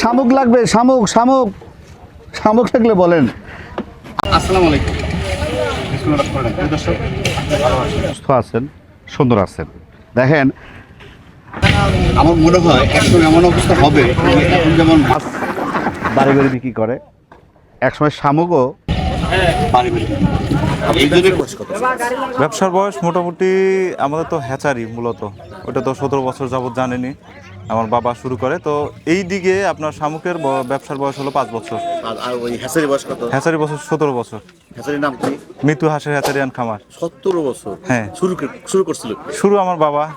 শামুক লাগবে শামুক শামুক। শামুক থাকলে বলেন। আসসালামু আলাইকুম? সুস্থ আছেন সুন্দর আছেন। দেখেন আমার মনে হয় একসময় এমন অবস্থা হবে এখন যেমন মাছ বাড়ি বাড়ি বিক্রি করে একসময় শামুকও ব্যবসার বয়স মোটামুটি আমাদের তো হ্যাচারি মূলত। ওটা তো সতেরো বছর যাবত জানেনি। আমার বাবা শুরু করে তো এই দিকে আপনার শামুকের ব্যবসার বয়স হলো পাঁচ বছর। আর- ওই হ্যাসারি বয়স কত? হ্যাচারি বছর সতেরো বছর। হ্যাসারির নাম কি? মৃত্যু হাঁসের হ্যাচারি খামার। সত্তর বছর? হ্যাঁ। শুরু শুরু করছিল শুরু আমার বাবা।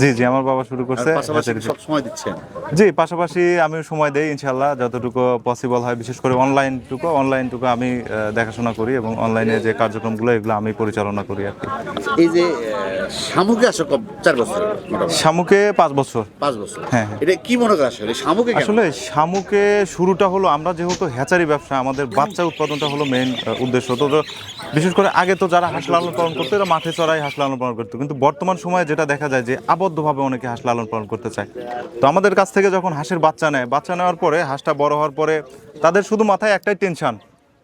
জি জি আমার বাবা শুরু করছে। সব সময় দিচ্ছেন? জি পাশাপাশি আমি সময় দেই ইনশাল্লাহ যতটুকু পসিবল হয় বিশেষ করে অনলাইনটুকু অনলাইনটুকু আমি দেখাশোনা করি এবং অনলাইনে যে কার্যক্রমগুলো এগুলো আমি পরিচালনা করি আর কি। এই যে শামুকে আসো চার বছর শামুকে পাঁচ বছর। পাঁচ বছর। হ্যাঁ, হ্যাঁ। এটা কি মনে করে আসলে? শামুকে আসলে শামুকে শুরুটা হলো আমরা যেহেতু হ্যাচারি ব্যবসা আমাদের বাচ্চা উৎপাদনটা হলো মেইন উদ্দেশ্য। তো তো বিশেষ করে আগে তো যারা হাঁস লালন পালন করতো এরা মাঠে চড়াই হাঁস লালন পালন করতো। কিন্তু বর্তমান সময়ে যেটা দেখা যায় যে আবদ্ধভাবে অনেকে হাঁস লালন পালন করতে চায়। তো আমাদের কাছ থেকে যখন হাঁসের বাচ্চা নেয় বাচ্চা নেওয়ার পরে হাঁসটা বড় হওয়ার পরে তাদের শুধু মাথায় একটাই টেনশন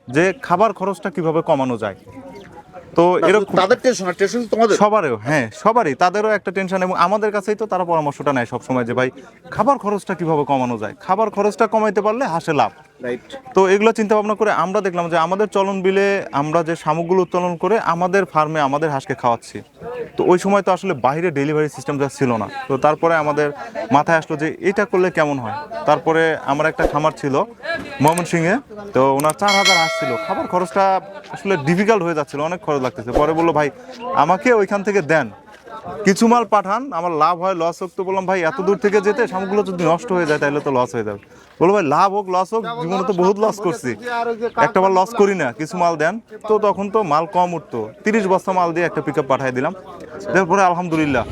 যে খাবার খরচটা কীভাবে কমানো যায়। তো এরকম তাদের টেনশন আর টেনশন তোমাদের? সবারও হ্যাঁ সবারই তাদেরও একটা টেনশন এবং আমাদের কাছেই তো তারা পরামর্শটা নেয় সবসময় যে ভাই খাবার খরচটা কীভাবে কমানো যায়? খাবার খরচটা কমাইতে পারলে হাসে লাভ। রাইট তো এগুলো চিন্তা ভাবনা করে আমরা দেখলাম যে আমাদের চলন বিলে আমরা যে শামুকগুলো উত্তোলন করে আমাদের ফার্মে আমাদের হাঁসকে খাওয়াচ্ছি। তো ওই সময় তো আসলে বাইরে ডেলিভারি সিস্টেমটা ছিল না। তো তারপরে আমাদের মাথায় আসলো যে এটা করলে কেমন হয়? তারপরে আমার একটা খামার ছিল ময়মনসিংহে, তো ওনার চার হাজার আসছিল ছিল। খাবার খরচটা আসলে ডিফিকাল্ট হয়ে যাচ্ছিল, অনেক খরচ লাগতেছে। পরে বলল, ভাই, আমাকে ওইখান থেকে দেন। কিছু মাল পাঠান, আমার লাভ হয় লস হোক, তো বললাম, ভাই, এত দূর থেকে যেতে সামগ্রীগুলো যদি নষ্ট হয়ে যায়, তাহলে তো লস হয়ে যাবে। বলল, ভাই, লাভ হোক লস হোক, জীবনে তো বহুত লস করছি। একটা বার লস করি না, কিছু মাল দেন। তো তখন তো মাল কম উঠতো। তিরিশ বস্তা মাল দিয়ে একটা পিক আপ পাঠিয়ে দিলাম তারপরে আলহামদুলিল্লাহ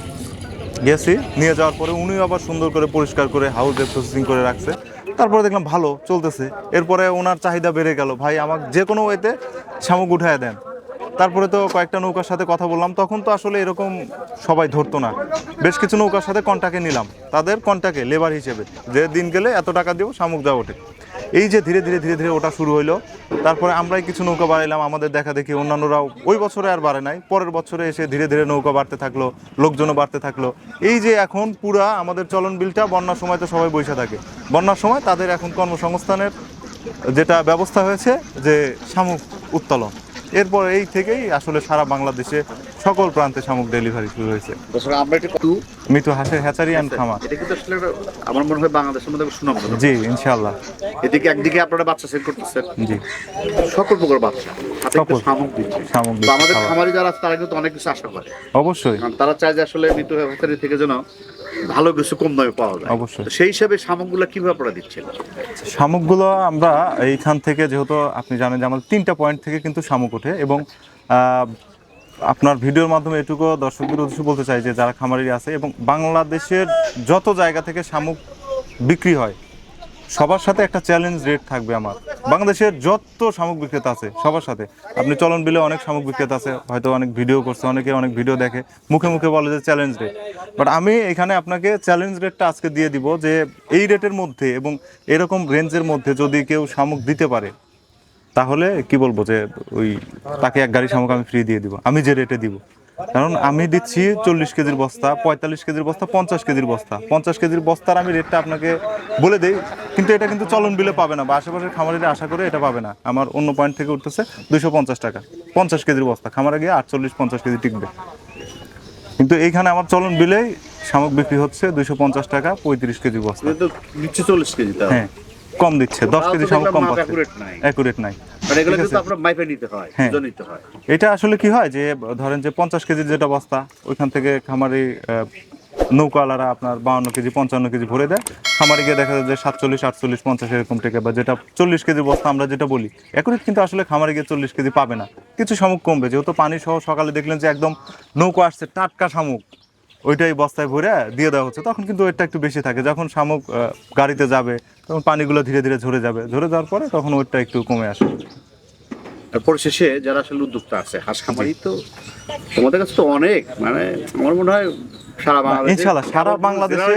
গেছি। নিয়ে যাওয়ার পরে উনি আবার সুন্দর করে পরিষ্কার করে হাউসে প্রসেসিং করে রাখছে। তারপরে দেখলাম ভালো, চলতেছে। এরপরে ওনার চাহিদা বেড়ে গেল। ভাই, আমাকে যে কোনো ওয়েতে শামুক উঠায় দেন। তারপরে তো কয়েকটা নৌকার সাথে কথা বললাম, তখন তো আসলে এরকম সবাই ধরতো না। বেশ কিছু নৌকার সাথে কন্টাক্টে নিলাম। তাদের কন্টাক্টে লেবার হিসেবে। যে দিন গেলে এত টাকা দিব, শামুক যা ওঠে। এই যে ধীরে ধীরে ধীরে ধীরে ওটা শুরু হইল। তারপরে আমরাই কিছু নৌকা বাড়াইলাম, আমাদের দেখা দেখি অন্যান্যরাও ওই বছরে আর বাড়ে নাই। পরের বছরে এসে ধীরে ধীরে নৌকা বাড়তে থাকল, লোকজনও বাড়তে থাকল। এই যে এখন পুরা আমাদের চলন বিলটা, বন্যার সময় তো সবাই বসে থাকে। বন্যার সময় তাদের এখন কর্মসংস্থানের যেটা ব্যবস্থা হয়েছে, যে শামুক উত্তোলন। এরপর এই থেকেই আসলে সারা বাংলাদেশে সকল প্রান্তে শামুক ডেলিভারি শুরু হয়েছে। আমরা একটু হাঁসের হ্যাচারি অ্যান্ড খামার। এটা কিন্তু আসলে আমার মনে হয় বাংলাদেশের মধ্যে সুনাম জি ইনশাল্লাহ এদিকে একদিকে আপনারা বাচ্চা সেল করতেছেন। জি। সকল প্রকার বাচ্চা। সকল। শামুক শামুক আমাদের খামারি যারা আছে তারা কিন্তু অনেক কিছু আশা করে। অবশ্যই। তারা চায় যে আসলে মৃত্যু হ্যাচারি থেকে যেন ভালো কিছু কম দামে পাওয়া যায় অবশ্যই। সেই হিসাবে শামুকগুলো কীভাবে আপনারা দিচ্ছেন শামুকগুলো আমরা এইখান থেকে যেহেতু আপনি জানেন যে আমাদের তিনটা পয়েন্ট থেকে কিন্তু শামুক ওঠে এবং আপনার ভিডিওর মাধ্যমে এটুকু দর্শকদের উদ্দেশ্যে বলতে চাই যে যারা খামারি আছে এবং বাংলাদেশের যত জায়গা থেকে শামুক বিক্রি হয় সবার সাথে একটা চ্যালেঞ্জ রেট থাকবে আমার। বাংলাদেশের যত শামুক বিক্রেতা আছে, সবার সাথে। আপনি চলন বিলে অনেক শামুক বিক্রেতা আছে, হয়তো অনেক ভিডিও করছে, অনেকে অনেক ভিডিও দেখে, মুখে মুখে বলে যে চ্যালেঞ্জ রেট বাট আমি এখানে আপনাকে চ্যালেঞ্জ রেটটা আজকে দিয়ে দিব যে, এই রেটের মধ্যে এবং এরকম রেঞ্জের মধ্যে যদি কেউ শামুক দিতে পারে, তাহলে কি বলব যে, ওই তাকে এক গাড়ি শামুক আমি ফ্রি দিয়ে দিব। আমি যে রেটে দিব। কারণ আমি দিচ্ছি চল্লিশ কেজির বস্তা পঁয়তাল্লিশ কেজির বস্তা পঞ্চাশ কেজির বস্তা। পঞ্চাশ কেজির বস্তার আমি রেটটা আপনাকে বলে দিই কিন্তু এটা কিন্তু চলন বিলে পাবে না বা আশেপাশের খামারিরা আশা করে এটা পাবে না। আমার অন্য পয়েন্ট থেকে উঠতেছে দুইশো পঞ্চাশ টাকা। পঞ্চাশ কেজির বস্তা খামারে গিয়ে আটচল্লিশ পঞ্চাশ কেজি টিকবে। কিন্তু এইখানে আমার চলন বিলেই শামুক বিক্রি হচ্ছে দুইশো পঞ্চাশ টাকা পঁয়ত্রিশ কেজি বস্তা। চল্লিশ কেজি হ্যাঁ। কম দিচ্ছে দশ কেজি দেখলাম কম পাচ্ছে। অ্যাকুরেট নাই। মানে হয় এটা আসলে কি হয় যে ধরেন যে পঞ্চাশ কেজির যেটা বস্তা ওইখান থেকে খামারি নৌকাওয়ালারা আপনার বাউন্ন কেজি পঞ্চান্ন কেজি ভরে দেয়। খামারি গিয়ে দেখা যায় যে সাতচল্লিশ আটচল্লিশ পঞ্চাশ এরকম থেকে বা যেটা চল্লিশ কেজি বস্তা আমরা যেটা বলি এখন কিন্তু আসলে খামারি গিয়ে চল্লিশ কেজি পাবে না। কিছু শামুক কমবে যেহেতু পানি সহ সকালে দেখলেন যে একদম নৌকা আসছে টাটকা শামুক ওইটাই বস্তায় ভরে দিয়ে দেওয়া হচ্ছে তখন কিন্তু ওইটা একটু বেশি থাকে। যখন শামুক গাড়িতে যাবে তখন পানিগুলো ধীরে ধীরে ঝরে যাবে। ঝরে যাওয়ার পরে তখন ওইটা একটু কমে আসে আর পরিশেষে যারা আসলে উদ্যোক্তা আছে হাঁস খামারি তো তোমাদের কাছে তো অনেক মানে আমার মনে হয় সারা বাংলাদেশে সারা বাংলাদেশে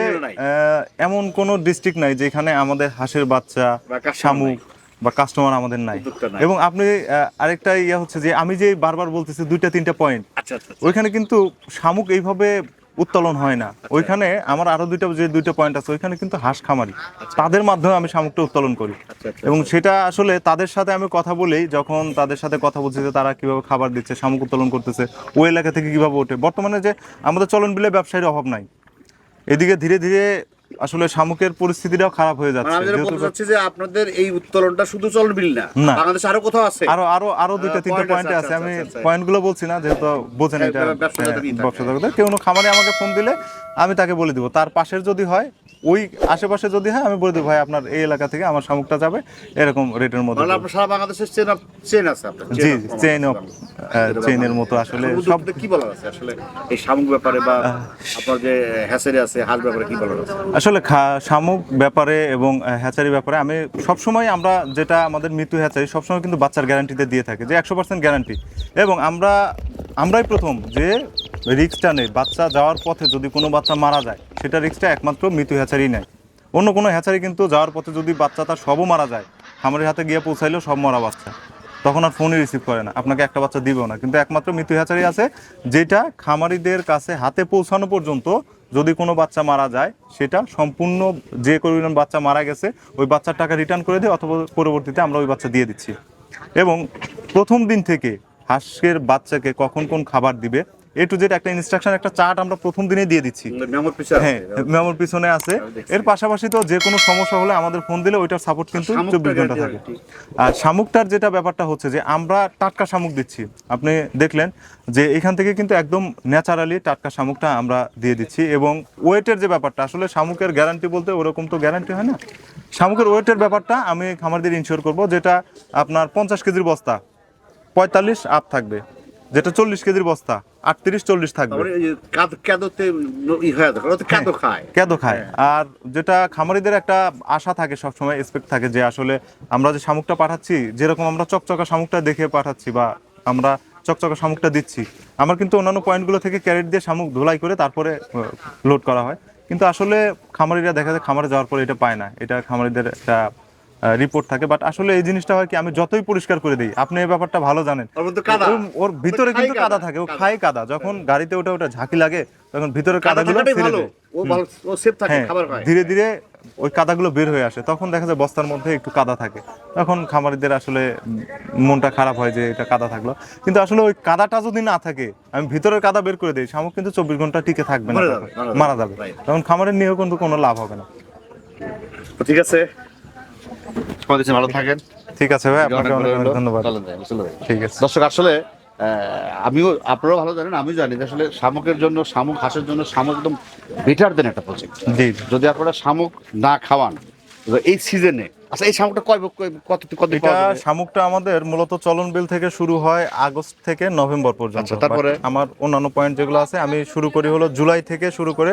এমন কোনো ডিস্ট্রিক্ট নাই যেখানে আমাদের হাঁসের বাচ্চা শামুক বা কাস্টমার আমাদের নাই। এবং আপনি আরেকটা ইয়ে হচ্ছে যে আমি যে বারবার বলতেছি দুইটা তিনটা পয়েন্ট আচ্ছা আচ্ছা। ওইখানে কিন্তু শামুক এইভাবে উত্তোলন হয় না। ওইখানে আমার আরও দুইটা যে দুইটা পয়েন্ট আছে ওইখানে কিন্তু হাঁস খামারি। তাদের মাধ্যমে আমি শামুকটা উত্তোলন করি। আচ্ছা, আচ্ছা, এবং সেটা আসলে তাদের সাথে আমি কথা বলি যখন তাদের সাথে কথা বলছি যে তারা কীভাবে খাবার দিচ্ছে শামুক উত্তোলন করতেছে ওই এলাকা থেকে কীভাবে ওঠে। বর্তমানে যে আমাদের চলন বিলে ব্যবসায়ীর অভাব নাই। এদিকে ধীরে ধীরে আসলে শামুকের পরিস্থিতিটাও খারাপ হয়ে মানে যাচ্ছে আমি বলতে চাচ্ছি যে আপনাদের এই উত্তোলনটা শুধু চলন বিল না। বাংলাদেশ আরও কোথাও আছে? আরও আরও আরও দুইটা তিনটে পয়েন্ট আছে, আচ্ছা, আমি পয়েন্টগুলো পয়েন্টগুলো বলছি না যেহেতু বোঝেন হ্যাঁ, এটা ব্যবসা হ্যাঁ, জগতে কেউ কোনো খামারে আমাকে ফোন দিলে আমি তাকে বলে দিব। তার পাশের যদি হয় ওই আশেপাশে যদি হয় আমি বলে দেবো ভাই আপনার এই এলাকা থেকে আমার শামুকটা যাবে। এরকম রেটের মধ্যে। মানে আপনার সারা বাংলাদেশের চেন অফ চেন আছে আপনার। জি চেইন অফ চেইনের মতো আসলে সব কি বলার আছে? আসলে এই শামুক ব্যাপারে বা আপনার যে হ্যাচারি আছে হাঁস ব্যাপারে কি বলার আছে? আসলে শামুক ব্যাপারে এবং হ্যাচারি ব্যাপারে আমি সবসময় আমরা যেটা আমাদের মৃত্যু হ্যাচারি সবসময় কিন্তু বাচ্চার গ্যারান্টিতে দিয়ে থাকে যে একশো পার্সেন্ট গ্যারান্টি এবং আমরা আমরাই প্রথম যে রিক্সটা নেই। বাচ্চা যাওয়ার পথে যদি কোনো বাচ্চা মারা যায়, সেটা রিক্সটা একমাত্র মৃত্যু হ্যাচারি নেয়। অন্য কোনো হ্যাচারি কিন্তু যাওয়ার পথে যদি বাচ্চা তার সবও মারা যায়, খামারের হাতে গিয়ে পৌঁছাইলেও সব মরা বাচ্চা। তখন আর ফোনই রিসিভ করে না। আপনাকে একটা বাচ্চা দিবেও না। কিন্তু একমাত্র মৃত্যু হ্যাচারি আছে, যেটা খামারিদের কাছে হাতে পৌঁছানো পর্যন্ত যদি কোনো বাচ্চা মারা যায়, সেটা সম্পূর্ণ যে পরিমাণ বাচ্চা মারা গেছে, ওই বাচ্চার টাকা রিটার্ন করে দিই অথবা পরবর্তীতে আমরা ওই বাচ্চা দিয়ে দিচ্ছি। এবং প্রথম দিন থেকে হাঁসের বাচ্চাকে কখন কোন খাবার দিবে? এ টু জেড একটা ইনস্ট্রাকশন একটা চার্ট আমরা প্রথম দিনে দিয়ে দিচ্ছি। মেমোর হ্যাঁ মেমোর পিছনে আছে। এর পাশাপাশি তো যে কোনো সমস্যা হলে আমাদের ফোন দিলে ওইটার সাপোর্ট কিন্তু চব্বিশ ঘণ্টা থাকে। আর শামুকটার যেটা ব্যাপারটা হচ্ছে যে আমরা টাটকা শামুক দিচ্ছি। আপনি দেখলেন যে এখান থেকে কিন্তু একদম ন্যাচারালি টাটকা শামুকটা আমরা দিয়ে দিচ্ছি এবং ওয়েটের যে ব্যাপারটা আসলে শামুকের গ্যারান্টি বলতে ওরকম তো গ্যারান্টি হয় না। শামুকের ওয়েটের ব্যাপারটা আমি খামারদের ইনশিওর করব যেটা আপনার পঞ্চাশ কেজির বস্তা। পঁয়তাল্লিশ আপ থাকবে। যেটা চল্লিশ কেজির বস্তা আটত্রিশ চল্লিশ থাকবে। কাদ হয়ে খায়। কেদ খায়। আর যেটা খামারিদের একটা আশা থাকে সবসময় এক্সপেক্ট থাকে যে আসলে আমরা যে শামুকটা পাঠাচ্ছি যেরকম আমরা চকচকা শামুকটা দেখে পাঠাচ্ছি বা আমরা চকচকা শামুকটা দিচ্ছি আমার কিন্তু অন্যান্য পয়েন্টগুলো থেকে ক্যারেট দিয়ে শামুক ধোলাই করে তারপরে লোড করা হয়। কিন্তু আসলে খামারিরা দেখা যায় খামারে যাওয়ার পরে এটা পায় না। এটা খামারিদের একটা রিপোর্ট থাকে বাট আসলে এই জিনিসটা হয় কি আমি যতই পরিষ্কার করে দিই আপনি এই ব্যাপারটা ভালো জানেন। ওর ভিতরে কিন্তু কাদা থাকে ও খায় কাদা। যখন গাড়িতে ওঠে ওটা ঝাঁকি লাগে তখন ভিতরে কাদা কাদাগুলো হ্যাঁ ধীরে ধীরে ওই কাদাগুলো বের হয়ে আসে তখন দেখা যায় বস্তার মধ্যে একটু কাদা থাকে। তখন খামারিদের আসলে মনটা খারাপ হয় যে এটা কাদা থাকল। কিন্তু আসলে ওই কাদাটা যদি না থাকে আমি ভিতরের কাদা বের করে দিই শামুক কিন্তু চব্বিশ ঘণ্টা টিকে থাকবে না মারা যাবে. তখন খামারের নিয়েও কিন্তু কোনো লাভ হবে না। ঠিক আছে। ভালো থাকেন। ঠিক আছে ভাই আপনাকে অনেক অনেক ধন্যবাদ। ঠিক আছে। দর্শক আসলে আমিও আপনারাও ভালো জানেন আমিও জানি আসলে শামুকের জন্য শামুক হাঁসের জন্য শামুক একদম বেটার দেন একটা প্রজেক্ট যদি আপনারা শামুক না খাওয়ান এই সিজনে আচ্ছা এই শামুকটা কয় কয়- কত কত এটা শামুকটা আমাদের মূলত চলন বিল থেকে শুরু হয় আগস্ট থেকে নভেম্বর পর্যন্ত। আচ্ছা, তারপরে? আমার অন্যান্য পয়েন্ট যেগুলো আছে আমি শুরু করি হলো জুলাই থেকে শুরু করে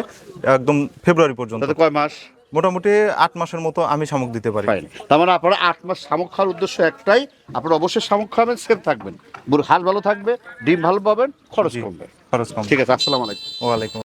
একদম ফেব্রুয়ারি পর্যন্ত। কয় মাস? মোটামুটি আট মাসের মতো আমি শামুক দিতে পারি। তার মানে আপনারা আট মাস শামুক খাওয়ার উদ্দেশ্য একটাই আপনারা অবশ্যই শামুক খাবেন সেফ থাকবেন। বুড়ো হাল ভালো থাকবে ডিম ভালো পাবেন খরচ। কমবে। খরচ কম ঠিক আছে আসসালামু আলাইকুম। ওয়ালাইকুম